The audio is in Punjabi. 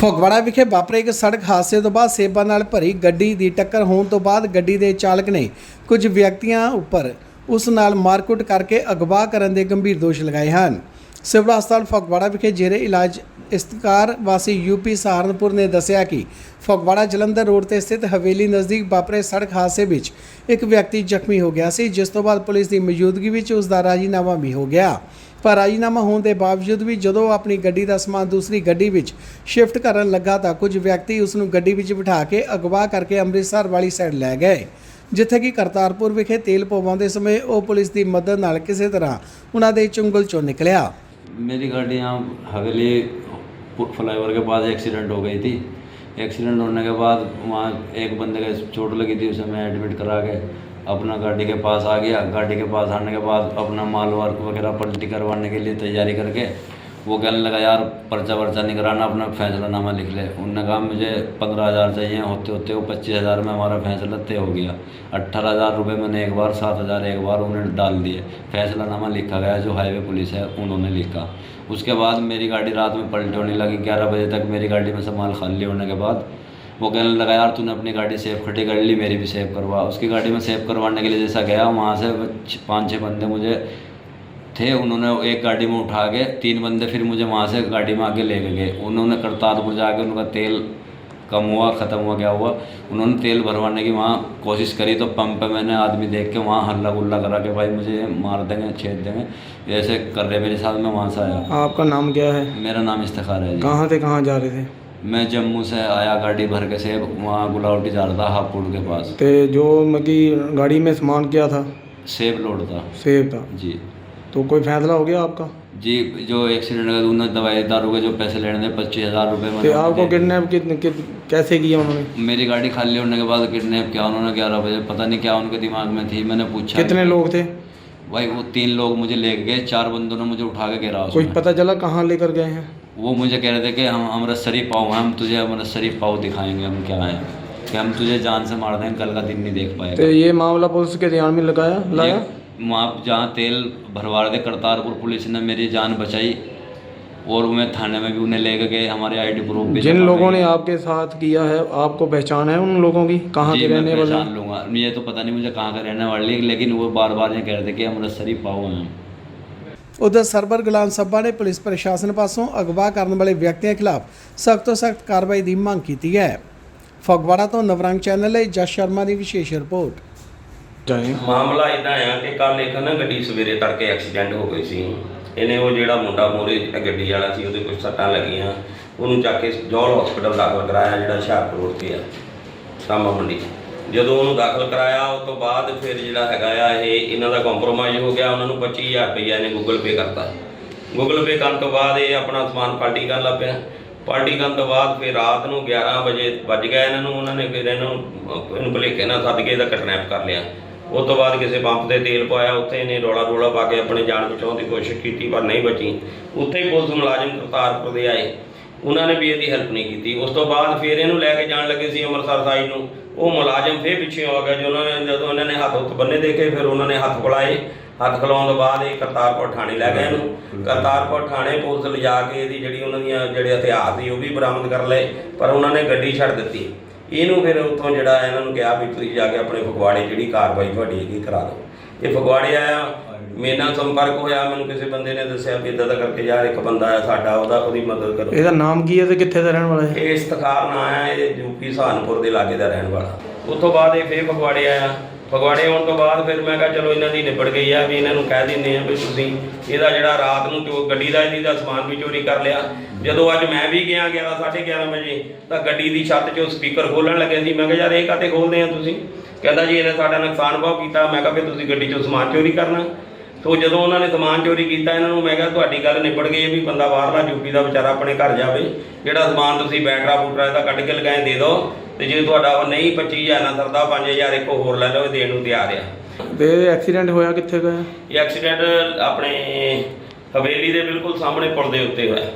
ਫਗਵਾੜਾ ਵਿਖੇ ਵਾਪਰੇ ਇੱਕ ਸੜਕ ਹਾਦਸੇ ਤੋਂ ਬਾਅਦ ਸੇਬਾਂ ਨਾਲ ਭਰੀ ਗੱਡੀ ਦੀ ਟੱਕਰ ਹੋਣ ਤੋਂ ਬਾਅਦ ਗੱਡੀ ਦੇ ਚਾਲਕ ਨੇ ਕੁਝ ਵਿਅਕਤੀਆਂ ਉੱਪਰ ਉਸ ਨਾਲ ਮਾਰਕੁੱਟ ਕਰਕੇ ਅਗਵਾ ਕਰਨ ਦੇ ਗੰਭੀਰ ਦੋਸ਼ ਲਗਾਏ ਹਨ। ਸਿਵਲ ਹਸਪਤਾਲ ਫਗਵਾੜਾ ਵਿਖੇ ਜੇਰੇ ਇਲਾਜ ਇਸਤਕਾਰ ਵਾਸੀ ਯੂਪੀ ਸਹਾਰਨਪੁਰ ਨੇ ਦੱਸਿਆ ਕਿ ਫਗਵਾੜਾ ਜਲੰਧਰ ਰੋਡ ਤੇ ਸਥਿਤ ਹਵੇਲੀ ਨਜ਼ਦੀਕ ਵਾਪਰੇ ਸੜਕ ਹਾਦਸੇ ਵਿੱਚ ਇੱਕ ਵਿਅਕਤੀ ਜ਼ਖਮੀ ਹੋ ਗਿਆ ਸੀ, ਜਿਸ ਤੋਂ ਬਾਅਦ ਪੁਲਿਸ ਦੀ ਮੌਜੂਦਗੀ ਵਿੱਚ ਉਸ ਦਾ ਰਾਜੀਨਾਮਾ ਵੀ ਹੋ ਗਿਆ। ਪਰ ਰਾਜੀਨਾਮਾ ਹੋਣ ਦੇ ਬਾਵਜੂਦ ਵੀ ਜਦੋਂ ਉਹ ਆਪਣੀ ਗੱਡੀ ਦਾ ਸਮਾਨ ਦੂਸਰੀ ਗੱਡੀ ਵਿੱਚ ਸ਼ਿਫਟ ਕਰਨ ਲੱਗਾ ਤਾਂ ਕੁਝ ਵਿਅਕਤੀ ਉਸ ਨੂੰ ਗੱਡੀ ਵਿੱਚ ਬਿਠਾ ਕੇ ਅਗਵਾ ਕਰਕੇ ਅੰਮ੍ਰਿਤਸਰ ਵਾਲੀ ਸਾਈਡ ਲੈ ਗਏ ਜਿੱਥੇ ਕਿ ਕਰਤਾਰਪੁਰ ਵਿਖੇ ਤੇਲ ਪਵਾਉਂਦੇ ਸਮੇਂ ਉਹ ਪੁਲਿਸ ਦੀ ਮਦਦ ਨਾਲ ਕਿਸੇ ਤਰ੍ਹਾਂ ਉਹਨਾਂ ਦੇ ਚੁੰਗਲ ਚੋਂ ਨਿਕਲਿਆ मेरी गाड़ी यहाँ हवेली फ्लाईओवर के पास एक्सीडेंट हो गई थी एक्सीडेंट होने के बाद वहाँ एक बंदे के चोट लगी थी उसे मैं एडमिट करा के अपना गाड़ी के पास आ गया। गाड़ी के पास आने के बाद अपना माल वाल वगैरह पलटी करवाने के लिए तैयारी करके वो कहने लगा, यार, पर्चा वर्चा नहीं कराना अपना फैसलानामा लिख ले। उनने कहा, मुझे पंद्रह हज़ार चाहिए, होते होते वो पच्चीस हज़ार में हमारा फैसला तय हो गया। अट्ठारह हज़ार रुपये मैंने एक बार, सात हज़ार एक बार उन्हें डाल दिए। फैसलानामा लिखा गया जो हाईवे पुलिस है, उन्होंने लिखा। उसके बाद मेरी गाड़ी रात में पलटी होने लगी। ग्यारह बजे तक मेरी गाड़ी में सामान खाली होने के बाद वो कहने लगा यार तूने अपनी गाड़ी सेफ़ खड़ी कर ली मेरी भी सेफ़ करवा। उसकी गाड़ी में सेफ़ करवाने के लिए जैसा गया वहाँ से पाँच छः बंदे मुझे थे उन्होंने एक गाड़ी में उठा के तीन बंदे फिर मुझे वहाँ से गाड़ी में आके लेके गए। उन्होंने करतारपुर जाके उनका तेल कम हुआ ख़त्म हुआ क्या हुआ? उन्होंने तेल भरवाने की वहाँ कोशिश करी तो पंप पे मैंने आदमी देख के वहाँ हल्ला गुल्ला करा के भाई मुझे मार देंगे छेद देंगे ऐसे कर रहे मेरे साथ मैं वहाँ से आया आपका नाम क्या है? मेरा नाम इफ्तार है कहाँ से कहाँ जा रहे थे? मैं जम्मू से आया गाड़ी भर के से वहाँ गुलावटी जा रहा था हापुड़ के पास। ते जो मतलब गाड़ी में सामान क्या था? सेब लोड था। सेब था? जी। तो कोई फैसला हो गया आपका? जी जो एक्सीडेंट हुआ उन्होंने दवाई दारू के जो पैसे लेने थे पच्चीस हज़ार रुपये तो आपको। किडनैप कितने कित, कैसे किया उन्होंने? मेरी गाड़ी खाली होने के बाद किडनैप किया उन्होंने ग्यारह बजे। पता नहीं क्या उनके दिमाग में थी मैंने पूछा कितने लोग थे? भाई वो तीन लोग मुझे लेके गए चार बंदों ने मुझे उठा के गिरा कुछ पता चला कहाँ लेकर गए हैं? वो मुझे कह रहे थे कि हम अमृतसरी पाओ हैं हम तुझे अमृतसरी पाओ दिखाएँगे हम क्या हैं? कि हम तुझे जान से मार देंगे कल का दिन नहीं देख पाए तो ये मामला पुलिस के ध्यान में लगाया लाया? वहाँ जहाँ तेल भरवा रहे थे करतारपुर पुलिस ने मेरी जान बचाई और मैं थाने में भी उन्हें लेके गए हमारे आईडी प्रूफ भी जिन लोगों ने आपके साथ किया है आपको पहचान है उन लोगों की? कहाँ के रहने वाले पहचान? लूँगा। ये तो पता नहीं मुझे कहाँ का रहने वाली लेकिन वो बार बार ये कह रहे थे कि अमृतसरी पाओ हैं। ਉਧਰ ਸਰਬਰ ਗੁਲਾਮ ਸੱਬਾ ਨੇ ਪੁਲਿਸ ਪ੍ਰਸ਼ਾਸਨ ਪਾਸੋਂ ਅਗਵਾ ਕਰਨ ਵਾਲੇ ਵਿਅਕਤੀਆਂ ਖਿਲਾਫ ਸਖਤ ਤੋਂ ਸਖਤ ਕਾਰਵਾਈ ਦੀ ਮੰਗ ਕੀਤੀ ਹੈ। ਫਗਵਾੜਾ ਤੋਂ ਨਵਰੰਗ ਚੈਨਲ ਲਈ ਜਸ ਸ਼ਰਮਾ ਦੀ ਵਿਸ਼ੇਸ਼ ਰਿਪੋਰਟ। ਮਾਮਲਾ ਇਦਾਂ ਆ ਕਿ ਕੱਲ ਇੱਕ ਨਾ ਗੱਡੀ ਸਵੇਰੇ ਤੜਕੇ ਐਕਸੀਡੈਂਟ ਹੋ ਗਈ ਸੀ। ਇਹਨੇ ਉਹ ਜਿਹੜਾ ਮੁੰਡਾ ਮੋਰੇ ਗੱਡੀ ਵਾਲਾ ਸੀ ਉਹਦੇ ਕੁਝ ਸੱਟਾਂ ਲੱਗੀਆਂ। ਉਹਨੂੰ ਚੱਕ ਕੇ ਜੋਲ ਹਸਪੀਟਲ ਦਾਖਲ ਕਰਾਇਆ ਜਿਹੜਾ ਹੁਸ਼ਿਆਰਪੁਰ ਰੋਡ ਤੇ ਆ। ਸਾਮਾ ਮੰਡੀ। ਜਦੋਂ ਉਹਨੂੰ ਦਾਖਲ ਕਰਾਇਆ ਉਸ ਤੋਂ ਬਾਅਦ ਫਿਰ ਜਿਹੜਾ ਹੈਗਾ ਆ, ਇਹ ਇਹਨਾਂ ਦਾ ਕੰਪਰੋਮਾਈਜ਼ ਹੋ ਗਿਆ, ਉਹਨਾਂ ਨੂੰ 25000 ਰੁਪਈਆ ਇਹਨੇ ਗੂਗਲ ਪੇ ਕਰਤਾ। ਗੂਗਲ ਪੇ ਕਰਨ ਤੋਂ ਬਾਅਦ ਇਹ ਆਪਣਾ ਸਮਾਨ ਪਾਰਟੀ ਕਰਨ ਲੱਗ ਪਿਆ। ਪਾਰਟੀ ਕਰਨ ਤੋਂ ਬਾਅਦ ਫਿਰ ਰਾਤ ਨੂੰ 11 ਵਜੇ ਵੱਜ ਗਿਆ ਇਹਨਾਂ ਨੂੰ, ਉਹਨਾਂ ਨੇ ਫਿਰ ਇਹਨਾਂ ਨੂੰ ਇਹਨੂੰ ਭੁਲੇਖੇ ਨਾਲ ਸੱਦ ਕੇ ਇਹਦਾ ਕਿਡਨੈਪ ਕਰ ਲਿਆ। ਉਸ ਤੋਂ ਬਾਅਦ ਕਿਸੇ ਪੰਪ ਤੇ ਤੇਲ ਪਾਇਆ, ਉੱਥੇ ਇਹਨੇ ਰੋਲਾ ਰੋਲਾ ਪਾ ਕੇ ਆਪਣੇ ਜਾਨ ਬਚਾਉਣ ਦੀ ਕੋਸ਼ਿਸ਼ ਕੀਤੀ, ਪਰ ਨਹੀਂ ਬਚੀ। ਉੱਥੇ ਹੀ ਪੁਲਿਸ ਮੁਲਾਜ਼ਮ ਕਰਤਾਰਪੁਰ ਦੇ ਆਏ। ਉਹਨਾਂ ਨੇ ਵੀ ਇਹਦੀ ਹੈਲਪ ਨਹੀਂ ਕੀਤੀ। ਉਸ ਤੋਂ ਬਾਅਦ ਫਿਰ ਇਹਨੂੰ ਲੈ ਕੇ ਜਾਣ ਲੱਗੇ ਸੀ ਅੰਮ੍ਰਿਤਸਰ ਸਾਈਡ ਨੂੰ। ਉਹ ਮੁਲਾਜ਼ਮ ਫਿਰ ਪਿੱਛੇ ਆ ਗਿਆ ਜੋ ਉਹਨਾਂ ਨੇ ਜਦੋਂ ਇਹਨਾਂ ਨੇ ਹੱਥ ਉੱਤ ਬੰਨੇ ਦੇਖੇ ਫਿਰ ਉਹਨਾਂ ਨੇ ਹੱਥ ਖੁਲਾਏ ਹੱਥ ਖਲਾਉਣ ਤੋਂ ਬਾਅਦ ਇਹ ਕਰਤਾਰਪੁਰ ਥਾਣੇ ਲੈ ਗਏ ਇਹਨੂੰ। ਕਰਤਾਰਪੁਰ ਥਾਣੇ ਪੁਲਿਸ ਲਿਜਾ ਕੇ ਇਹਦੀ ਜਿਹੜੀ ਉਹਨਾਂ ਦੀਆਂ ਜਿਹੜੇ ਹਥਿਆਰ ਸੀ ਉਹ ਵੀ ਬਰਾਮਦ ਕਰ ਲਏ ਪਰ ਉਹਨਾਂ ਨੇ ਗੱਡੀ ਛੱਡ ਦਿੱਤੀ। ਇਹਨੂੰ ਫਿਰ ਉੱਥੋਂ ਜਿਹੜਾ ਇਹਨਾਂ ਨੂੰ ਕਿਹਾ ਵੀ ਤੁਸੀਂ ਜਾ ਕੇ ਆਪਣੇ ਫਗਵਾੜੇ ਜਿਹੜੀ ਕਾਰਵਾਈ ਤੁਹਾਡੀ ਹੈਗੀ ਕਰਾ ਦਿਓ। ਇਹ ਫਗਵਾੜੇ ਆਇਆ ਮੇਰੇ ਨਾਲ ਸੰਪਰਕ ਹੋਇਆ ਮੈਨੂੰ ਕਿਸੇ ਬੰਦੇ ਨੇ ਦੱਸਿਆ ਵੀ ਇਦਾਂ ਦਾ ਕਰਕੇ ਯਾਰ ਇੱਕ ਬੰਦਾ ਆ ਸਾਡਾ ਉਹਦਾ ਉਹਦੀ ਮਦਦ ਕਰੋ। ਇਹਦਾ ਨਾਮ ਕੀ ਹੈ ਤੇ ਕਿੱਥੇ ਦਾ ਰਹਿਣ ਵਾਲਾ ਹੈ ਇਹ ਇਸਤਖਾਰ ਨਾਂ ਆ ਇਹ ਯੂਪੀ ਸਹਾਰਨਪੁਰ ਦੇ ਲਾਗੇ ਦਾ ਰਹਿਣ ਵਾਲਾ। ਉਸ ਤੋਂ ਬਾਅਦ ਇਹ ਫੇਰ ਫਗਵਾੜੇ ਆਇਆ। ਫਗਵਾੜੇ ਆਉਣ ਤੋਂ ਬਾਅਦ ਫਿਰ ਮੈਂ ਕਿਹਾ ਚਲੋ ਇਹਨਾਂ ਦੀ ਨਿਬੜ ਗਈ ਆ ਵੀ ਇਹਨਾਂ ਨੂੰ ਕਹਿ ਦਿੰਦੇ ਆ ਵੀ ਤੁਸੀਂ ਇਹਦਾ ਜਿਹੜਾ ਰਾਤ ਨੂੰ ਚੋ ਗੱਡੀ ਦਾ ਇਹਦੀ ਦਾ ਸਮਾਨ ਵੀ ਚੋਰੀ ਕਰ ਲਿਆ। ਜਦੋਂ ਅੱਜ ਮੈਂ ਵੀ ਗਿਆ 11 11:30 ਵਜੇ ਤਾਂ ਗੱਡੀ ਦੀ ਛੱਤ 'ਚੋਂ ਸਪੀਕਰ ਖੋਲਣ ਲੱਗੇ ਸੀ। ਮੈਂ ਕਿਹਾ ਯਾਰ ਇਹ ਕਾਤੇ ਖੋਲਦੇ ਆ ਤੁਸੀਂ? ਕਹਿੰਦਾ ਜੀ ਇਹਨੇ ਸਾਡਾ ਨੁਕਸਾਨ ਬਹੁਤ ਕੀਤਾ। ਮੈਂ ਕਿਹਾ ਵੀ ਤੁਸੀਂ ਗੱਡੀ 'ਚੋਂ ਸਮਾਨ ਚੋਰੀ ਕਰਨਾ। ਤੋ ਜਦੋਂ ਉਹਨਾਂ ਨੇ ਸਮਾਨ ਚੋਰੀ ਕੀਤਾ ਇਹਨਾਂ ਨੂੰ ਮੈਂ ਕਿਹਾ ਤੁਹਾਡੀ ਗੱਲ ਨਿਬੜ ਗਈ ਵੀ ਬੰਦਾ ਬਾਹਰਲਾ ਯੂਪੀ ਦਾ ਵਿਚਾਰਾ ਆਪਣੇ ਘਰ ਜਾਵੇ। ਜਿਹੜਾ ਸਮਾਨ ਤੁਸੀਂ ਬੈਟਰਾ ਬੂਟਰਾ ਇਹਦਾ ਕੱਢ ਕੇ ਲਗਾਏ ਦੇ ਦਿਓ। ਤੇ ਜੇ ਤੁਹਾਡਾ ਉਹ ਨਹੀਂ 25000 ਨਾ ਸਰਦਾ 5000 ਇੱਕ ਹੋਰ ਲੈ ਲਓ ਇਹ ਦੇਣ ਨੂੰ ਤਿਆਰ ਆ। ਤੇ ਐਕਸੀਡੈਂਟ ਹੋਇਆ ਕਿੱਥੇ ਹੋਇਆ ਇਹ ਐਕਸੀਡੈਂਟ ਆਪਣੇ ਹਵੇਲੀ ਦੇ ਬਿਲਕੁਲ ਸਾਹਮਣੇ ਪੁਲ ਦੇ ਉੱਤੇ ਹੋਇਆ।